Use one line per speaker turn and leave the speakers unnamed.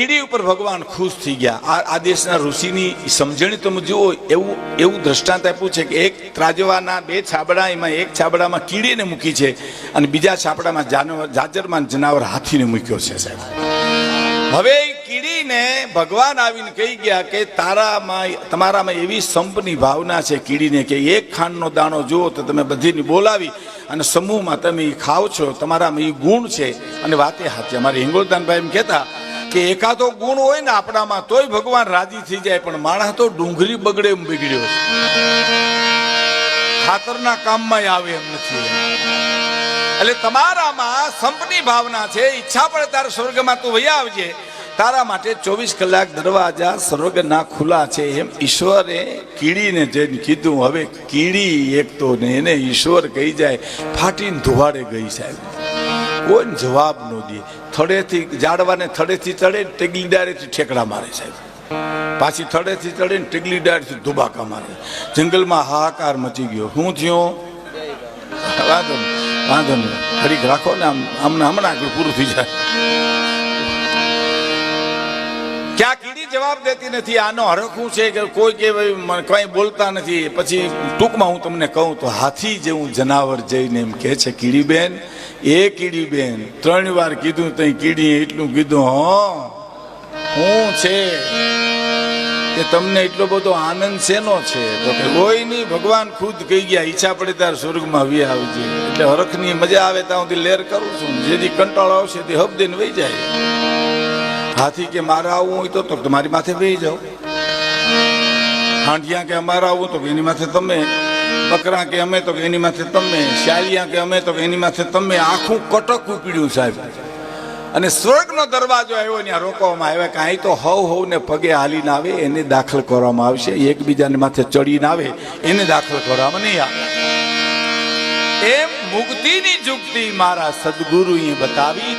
કીડી ઉપર ભગવાન ખુશ થઈ ગયા. આ આદેશના દેશના ઋષિની સમજણી તમે જુઓ એવું એવું દ્રષ્ટાંત આપ્યું છે કે એક ત્રાજવાના બે છાબડા, એમાં એક છાબડામાં કીડીને મૂકી છે અને બીજા છાબડામાં જાનવર જાજરમાન જનાવર હાથીને મૂક્યો છે સાહેબ. હવે કીડીને ભગવાન આવીને કહી ગયા કે તારામાં, તમારામાં એવી સંપની ભાવના છે કીડીને કે એક ખાંડનો દાણો જુઓ તો તમે બધીને બોલાવી અને સમૂહમાં તમે ખાવ છો, તમારામાં એ ગુણ છે. અને વાતે હાથે. અમારે હિંગોળદાનભાઈ એમ કહેતા કે એકાદો ગુણ હોય ને આપણામાં, તોય ભગવાન રાજી થઈ જાય. પણ માણસ તો ડુંગળી બગડે એમ બગડ્યો છે. ખાતરના કામમાં આવે એમ નથી એટલે તમારામાં સંપની ભાવના છે, ઈચ્છા પડે તારે સ્વર્ગમાં તું વહી આવજે. તારા માટે ચોવીસ કલાક દરવાજા સ્વર્ગના ખુલ્લા છે એમ ઈશ્વરે કીડીને જઈને કીધું, હવે કીડી એક તો ને એને ઈશ્વર કહી જાય, ફાટીને ધુવાડે ગઈ સાહેબ. કોઈ જવાબ ન દે. થડેથી જાડવાને થડેથી ચડે ને ટેગલી ડાયરેથી ઠેકડા મારે સાહેબ. પાછી થડેથી ચડે ને ટેગલી ડાયરેથી ધુબાકા મારે. જંગલમાં હાહાકાર મચી ગયો. શું થયું? વાંધો નહીં વાંધો નહીં. ઘડીક રાખો ને આમ, આમને હમણાં આગળ પૂરું થઈ જાય. ક્યાં કીડી જવાબ દેતી નથી. આનો હરખું છે કે કોઈ કે કઈ બોલતા નથી. પછી ટૂંકમાં હું તમને કહું તો હાથી જેવું જનાવર જઈને એમ કે છે કીડીબેન એ કીડીબેન ત્રણ વાર કીધું તઈ કીડી એટલું કીધું, હો, હું છે? કે તમને એટલો બધો આનંદ શેનો છે? તો કે, કોઈ નહીં, ભગવાન ખુદ કહી ગયા, ઈચ્છા પડે ત્યારે સ્વર્ગમાં વી આવજે. એટલે હરખની મજા આવે ત્યાં સુધી લેર કરું છું. જેથી કંટાળો આવશે, તે હબ દઈને વહી જાય. હાથી કે મારે આવવું હોય તો તમારી માથે બેહી જાઓ. હાંડિયા કે અમારે આવવું તો એની માથે તમે. બકરા કે અમે તો એની માથે તમે. શાલિયા કે અમે તો એની માથે તમે. આખું કટક ઉપડ્યું સાહેબ. અને સ્વર્ગનો દરવાજો આવ્યો ત્યાં રોકવામાં આવ્યા કે અહીં તો હવ હવ ને પગે હાલીને આવે, એને દાખલ કરવામાં આવશે. એકબીજાને માથે ચડીને આવે, એને દાખલ કરવામાં નહીં આવે. એમ મુક્તિની જુક્તિ મારા સદગુરુએ બતાવી તો